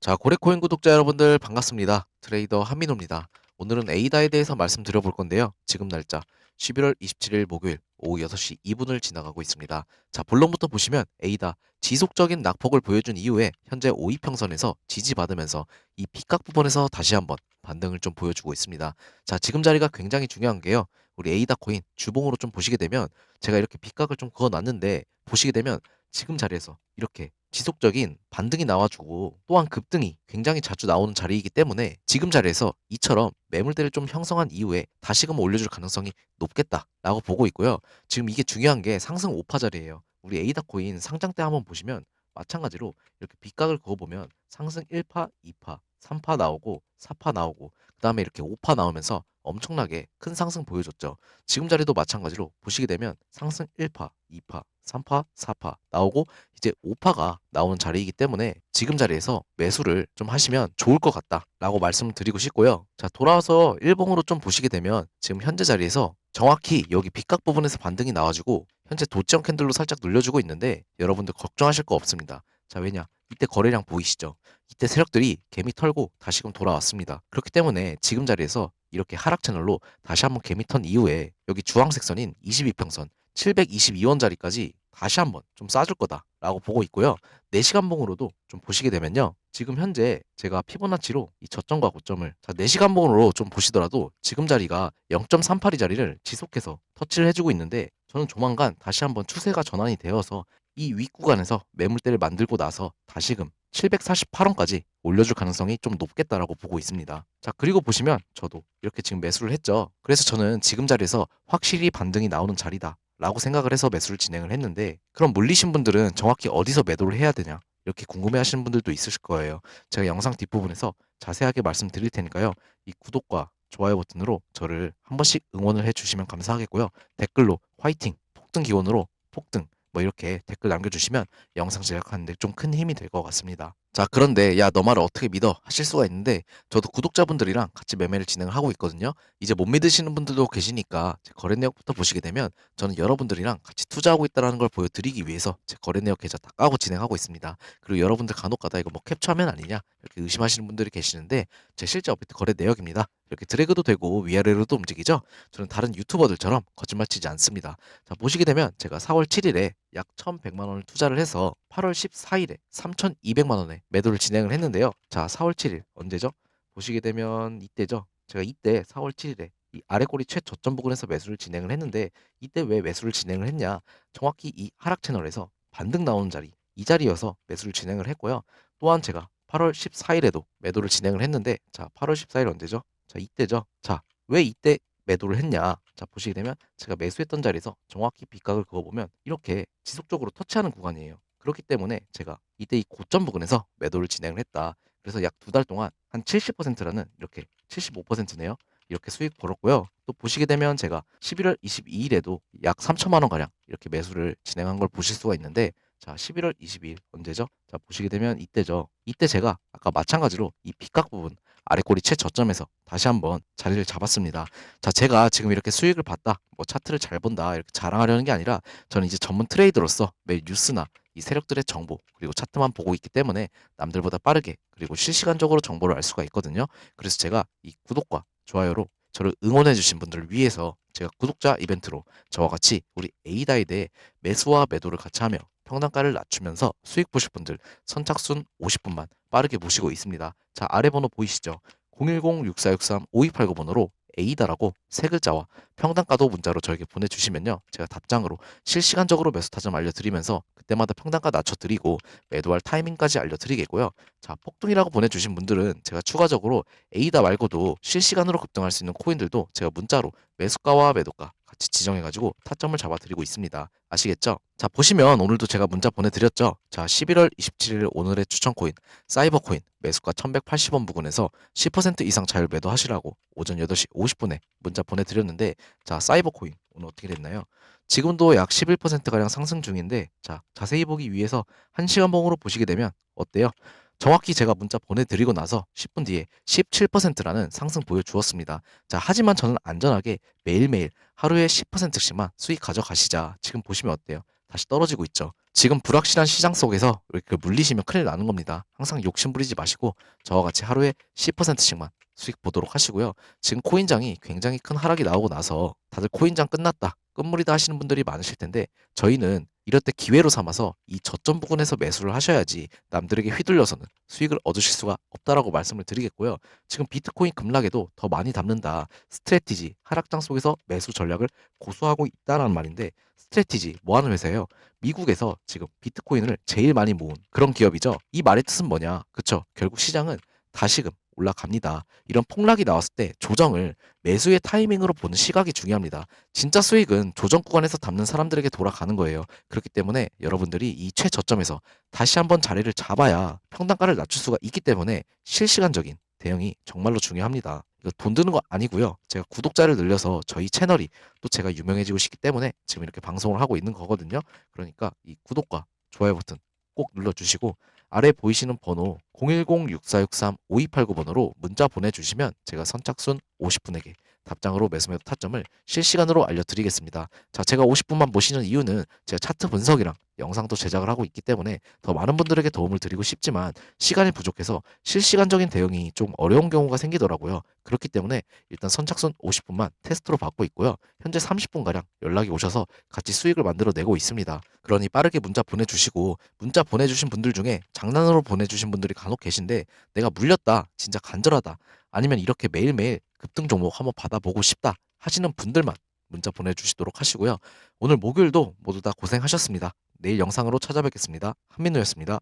자, 고래코인 구독자 여러분들 반갑습니다. 트레이더 한민호입니다. 오늘은 에이다에 대해서 말씀드려 볼 건데요. 지금 날짜 11월 27일 목요일 오후 6시 2분을 지나가고 있습니다. 자, 본론부터 보시면 에이다 지속적인 낙폭을 보여준 이후에 현재 5위평선에서 지지받으면서 이 픽각 부분에서 다시 한번 반등을 좀 보여주고 있습니다. 자, 지금 자리가 굉장히 중요한 게요. 우리 에이다 코인 주봉으로 좀 보시게 되면 제가 이렇게 픽각을 좀 그어 놨는데 보시게 되면 지금 자리에서 이렇게 지속적인 반등이 나와주고 또한 급등이 굉장히 자주 나오는 자리이기 때문에 지금 자리에서 이처럼 매물대를 좀 형성한 이후에 다시금 올려줄 가능성이 높겠다라고 보고 있고요. 지금 이게 중요한 게 상승 5파 자리예요. 우리 에이다 코인 상장 때 한번 보시면 마찬가지로 이렇게 빗각을 그어보면 상승 1파, 2파, 3파 나오고 4파 나오고 그 다음에 이렇게 5파 나오면서 엄청나게 큰 상승 보여줬죠. 지금 자리도 마찬가지로 보시게 되면 상승 1파, 2파, 3파, 4파 나오고 이제 5파가 나오는 자리이기 때문에 지금 자리에서 매수를 좀 하시면 좋을 것 같다라고 말씀을 드리고 싶고요. 자, 돌아와서 일봉으로 좀 보시게 되면 지금 현재 자리에서 정확히 여기 빗각 부분에서 반등이 나와주고 현재 도치형 캔들로 살짝 눌려주고 있는데 여러분들 걱정하실 거 없습니다. 자, 왜냐? 이때 거래량 보이시죠? 이때 세력들이 개미 털고 다시금 돌아왔습니다. 그렇기 때문에 지금 자리에서 이렇게 하락 채널로 다시 한번 개미 턴 이후에 여기 주황색 선인 22평선 722원짜리까지 다시 한번 좀 싸줄 거다라고 보고 있고요. 4시간 봉으로도 좀 보시게 되면요. 지금 현재 제가 피보나치로 이 저점과 고점을 자 4시간 봉으로 좀 보시더라도 지금 자리가 0.38이 자리를 지속해서 터치를 해주고 있는데 저는 조만간 다시 한번 추세가 전환이 되어서 이 윗구간에서 매물대를 만들고 나서 다시금 748원까지 올려줄 가능성이 좀 높겠다라고 보고 있습니다. 자, 그리고 보시면 저도 이렇게 지금 매수를 했죠. 그래서 저는 지금 자리에서 확실히 반등이 나오는 자리다. 라고 생각을 해서 매수를 진행을 했는데 그럼 물리신 분들은 정확히 어디서 매도를 해야 되냐 이렇게 궁금해 하시는 분들도 있으실 거예요. 제가 영상 뒷부분에서 자세하게 말씀드릴 테니까요. 이 구독과 좋아요 버튼으로 저를 한 번씩 응원을 해 주시면 감사하겠고요. 댓글로 화이팅, 폭등 기원으로 폭등 뭐 이렇게 댓글 남겨주시면 영상 제작하는데 좀 큰 힘이 될 것 같습니다. 자, 그런데 야, 너 말을 어떻게 믿어? 하실 수가 있는데 저도 구독자분들이랑 같이 매매를 진행을 하고 있거든요. 이제 못 믿으시는 분들도 계시니까 제 거래 내역부터 보시게 되면 저는 여러분들이랑 같이 투자하고 있다는 걸 보여드리기 위해서 제 거래 내역 계좌 다 까고 진행하고 있습니다. 그리고 여러분들 간혹가다 이거 뭐 캡처하면 아니냐 이렇게 의심하시는 분들이 계시는데 제 실제 업비트 거래 내역입니다. 이렇게 드래그도 되고 위아래로도 움직이죠. 저는 다른 유튜버들처럼 거짓말 치지 않습니다. 자, 보시게 되면 제가 4월 7일에 약 1,100만 원을 투자를 해서 8월 14일에 3,200만 원에 매도를 진행을 했는데요. 자, 4월 7일 언제죠? 보시게 되면 이때죠. 제가 이때 4월 7일에 이 아래 꼬리 최저점 부근에서 매수를 진행을 했는데 이때 왜 매수를 진행을 했냐? 정확히 이 하락 채널에서 반등 나오는 자리 이 자리여서 매수를 진행을 했고요. 또한 제가 8월 14일에도 매도를 진행을 했는데 자, 8월 14일 언제죠? 자, 이때죠. 자, 왜 이때 매도를 했냐? 자, 보시게 되면 제가 매수했던 자리에서 정확히 빗각을 그어보면 이렇게 지속적으로 터치하는 구간이에요. 그렇기 때문에 제가 이때 이 고점 부근에서 매도를 진행을 했다. 그래서 약 두 달 동안 한 70%라는 이렇게 75%네요. 이렇게 수익 벌었고요. 또 보시게 되면 제가 11월 22일에도 약 3천만 원 가량 이렇게 매수를 진행한 걸 보실 수가 있는데 자 11월 22일 언제죠? 자 보시게 되면 이때죠. 이때 제가 아까 마찬가지로 이 빗각 부분 아래 꼬리 최저점에서 다시 한번 자리를 잡았습니다. 자, 제가 지금 이렇게 수익을 봤다, 뭐 차트를 잘 본다 이렇게 자랑하려는 게 아니라 저는 이제 전문 트레이더로서 매일 뉴스나 이 세력들의 정보 그리고 차트만 보고 있기 때문에 남들보다 빠르게 그리고 실시간적으로 정보를 알 수가 있거든요. 그래서 제가 이 구독과 좋아요로 저를 응원해 주신 분들을 위해서 제가 구독자 이벤트로 저와 같이 우리 에이다에 대해 매수와 매도를 같이 하며 평단가를 낮추면서 수익 보실 분들 선착순 50분만 빠르게 모시고 있습니다. 자, 아래 번호 보이시죠? 010-6463-5289번호로 에이다라고 세 글자와 평단가도 문자로 저에게 보내주시면요. 제가 답장으로 실시간적으로 매수 타 점 알려드리면서 그때마다 평단가 낮춰드리고 매도할 타이밍까지 알려드리겠고요. 자, 폭등이라고 보내주신 분들은 제가 추가적으로 에이다 말고도 실시간으로 급등할 수 있는 코인들도 제가 문자로 매수가와 매도가 같이 지정해가지고 타점을 잡아드리고 있습니다. 아시겠죠? 자, 보시면 오늘도 제가 문자 보내드렸죠? 자, 11월 27일 오늘의 추천 코인, 사이버 코인, 매수가 1180원 부근에서 10% 이상 자율 매도하시라고 오전 8시 50분에 문자 보내드렸는데, 자, 사이버 코인, 오늘 어떻게 됐나요? 지금도 약 11%가량 상승 중인데, 자, 자세히 보기 위해서 1시간 봉으로 보시게 되면 어때요? 정확히 제가 문자 보내드리고 나서 10분 뒤에 17%라는 상승 보여주었습니다. 자, 하지만 저는 안전하게 매일매일 하루에 10%씩만 수익 가져가시자. 지금 보시면 어때요? 다시 떨어지고 있죠. 지금 불확실한 시장 속에서 이렇게 물리시면 큰일 나는 겁니다. 항상 욕심 부리지 마시고 저와 같이 하루에 10%씩만 수익 보도록 하시고요. 지금 코인장이 굉장히 큰 하락이 나오고 나서 다들 코인장 끝났다, 끝물이다 하시는 분들이 많으실 텐데 저희는 이럴 때 기회로 삼아서 이 저점 부근에서 매수를 하셔야지 남들에게 휘둘려서는 수익을 얻으실 수가 없다라고 말씀을 드리겠고요. 지금 비트코인 급락에도 더 많이 담는다. 스트레티지, 하락장 속에서 매수 전략을 고수하고 있다라는 말인데 스트레티지 뭐 하는 회사예요? 미국에서 지금 비트코인을 제일 많이 모은 그런 기업이죠. 이 말의 뜻은 뭐냐? 그쵸? 결국 시장은 다시금 올라갑니다. 이런 폭락이 나왔을 때 조정을 매수의 타이밍으로 보는 시각이 중요합니다. 진짜 수익은 조정 구간에서 담는 사람들에게 돌아가는 거예요. 그렇기 때문에 여러분들이 이 최저점에서 다시 한번 자리를 잡아야 평단가를 낮출 수가 있기 때문에 실시간적인 대응이 정말로 중요합니다. 돈 드는 거 아니고요. 제가 구독자를 늘려서 저희 채널이 또 제가 유명해지고 싶기 때문에 지금 이렇게 방송을 하고 있는 거거든요. 그러니까 이 구독과 좋아요 버튼 꼭 눌러주시고 아래 보이시는 번호 010-6463-5289번호로 문자 보내주시면 제가 선착순 50분에게 답장으로 매수매도 타점을 실시간으로 알려드리겠습니다. 자, 제가 50분만 모시는 이유는 제가 차트 분석이랑 영상도 제작을 하고 있기 때문에 더 많은 분들에게 도움을 드리고 싶지만 시간이 부족해서 실시간적인 대응이 좀 어려운 경우가 생기더라고요. 그렇기 때문에 일단 선착순 50분만 테스트로 받고 있고요. 현재 30분가량 연락이 오셔서 같이 수익을 만들어 내고 있습니다. 그러니 빠르게 문자 보내주시고 문자 보내주신 분들 중에 장난으로 보내주신 분들이 간혹 계신데 내가 물렸다, 진짜 간절하다, 아니면 이렇게 매일매일 급등 종목 한번 받아보고 싶다 하시는 분들만 문자 보내주시도록 하시고요. 오늘 목요일도 모두 다 고생하셨습니다. 내일 영상으로 찾아뵙겠습니다. 한민우였습니다.